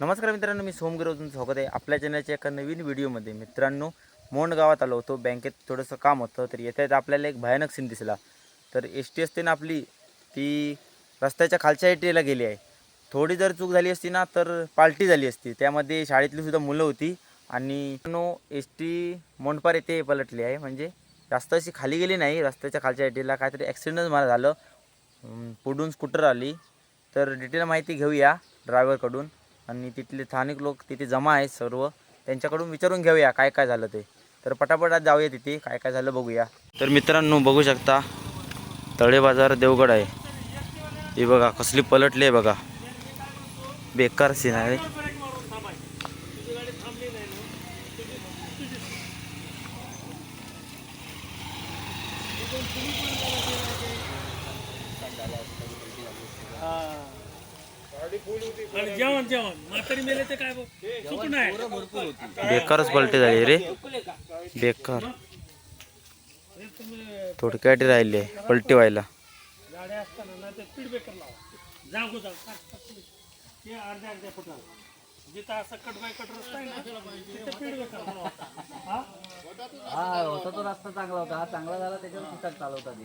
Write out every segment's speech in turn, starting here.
नमस्कार मित्रांनो मी सोमगिरी अजून स्वागत आहे आपल्या चॅनलच्या एका नवीन व्हिडिओमध्ये. मित्रांनो मोंड गावात आलो होतो बँकेत थोडंसं काम होतं तर येता येता आपल्याला एक भयानक सीन दिसला. तर एस टी असते ना आपली ती रस्त्याच्या खालच्या एटीला गेली आहे. थोडी जर चूक झाली असती ना तर पार्टी झाली असती. त्यामध्ये शाळेतली सुद्धा मुलं होती आणि नो एस टी मोंडपार येथे पलटली आहे. म्हणजे जास्त अशी खाली गेली नाही रस्त्याच्या खालच्या एटीला काहीतरी ॲक्सिडेंट मला झालं. पुढून स्कूटर आली. तर डिटेल माहिती घेऊया ड्रायव्हरकडून आणि तिथले स्थानिक लोक तिथे जमा आहेत सर्व त्यांच्याकडून विचारून घेऊया काय काय झालं ते. तर पटापटात जाऊया तिथे काय काय झालं बघूया. तर मित्रांनो बघू शकता तळे बाजार देवगड आहे. हे बघा कसली पलटली आहे बघा. बेकार सीन आहे. आणि जेवण जेवण. म्हातारी मेले ते काय बघ? चुकून आहे. बेकारच पलटी झाली रे. बेकार. हे थोडक्यात राहिली पलटी व्हायला. हे अर्ध्या अर्ध्या फुटाला. जिथं असं कट बाय कट रस्ता आहे ना तिथे स्पीड ब्रेकर लावा. होता तो रस्ता चांगला होता. हा चांगला झाला त्याच्यावर खिचक चालवता ते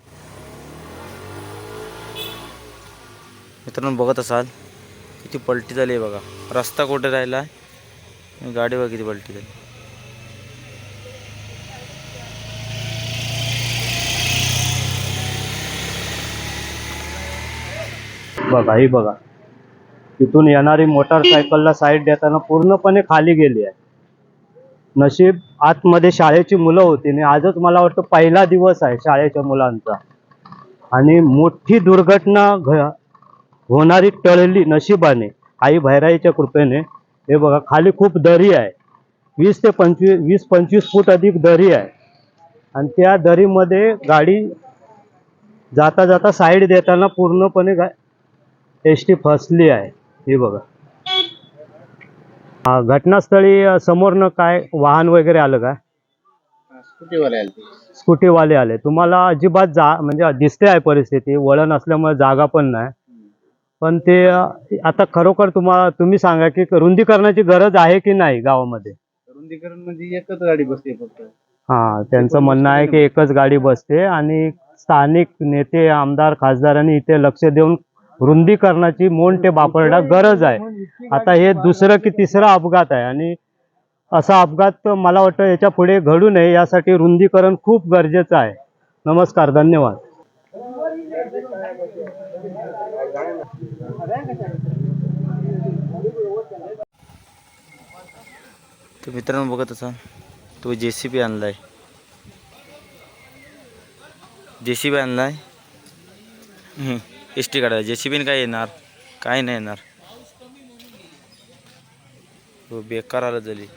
मित्रांनो बघत असाल किती पलटी झाली आहे बघा. रस्ता कुठे राहिला? आहे गाडी बघा किती पलटी झाली. बघा ही बघा. तिथून येणारी मोटारसायकलला साईड देताना पूर्णपणे खाली गेली आहे. नशीब आतमध्ये शाळेची मुलं होती आणि आजच मला वाटतं पहिला दिवस आहे शाळेच्या मुलांचा. आणि मोठी दुर्घटना घ होणारी टळली नशिबाने आई भैराईच्या कृपेने. हे बघा खाली खूप दरी आहे. वीस ते पंचवीस वीस पंचवीस फूट अधिक दरी आहे. आणि त्या दरीमध्ये गाडी जाता जाता साईड देताना पूर्णपणे गा एस टी फसली आहे. हे बघा. हा, घटनास्थळी समोरनं काय वाहन वगैरे आलं का? स्कूटीवाले आले. तुम्हाला अजिबात जा म्हणजे दिसते आहे परिस्थिती. वळण असल्यामुळे जागा पण नाही. पण ते आता खरोखर तुम्हाला तुम्ही सांगा की रुंदीकरणाची गरज आहे की नाही गावामध्ये? रुंदीकरण म्हणजे एकच गाडी बसते फक्त. हा त्यांचं म्हणणं आहे की एकच गाडी बसते आणि स्थानिक नेते आमदार खासदारांनी इथे लक्ष देऊन रुंदीकरणाची मोंड ते बापरडा गरज आहे. आता हे दुसरं की तिसरा अपघात आहे आणि असा अपघात मला वाटतं याच्यापुढे घडू नये यासाठी रुंदीकरण खूप गरजेचं आहे. नमस्कार धन्यवाद. तर मित्रांनो बघत असाल तो जे सी बी आणला आहे जे सी बी आणला आहे एस टी काढायला. जे सी बीने काय येणार? काय नाही येणार. हो, बेकार आलं झाली.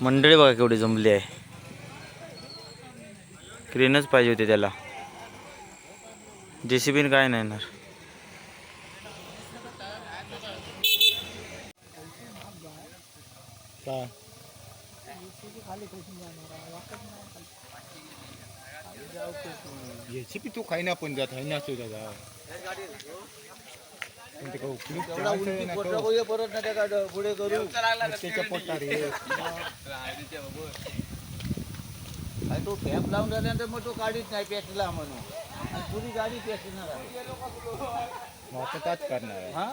मंडळी बघा केवढी जमली आहे. क्रेनच पाहिजे होती त्याला. जे सी काय नाही येणार. जेसीबी तू काही ना पण जात आहे ना असतो दादा पण ते काय उकळीत जायचं आहे ना तो. परत नाही त्या पुढे करू त्याच्या पोटा रे आणि तो टॅप लावून झाल्यानंतर मग तो गाडीच नाही पेटला म्हणून आणि पुरी गाडी पेटणार आहे मग आता त्याच करणार आहे हा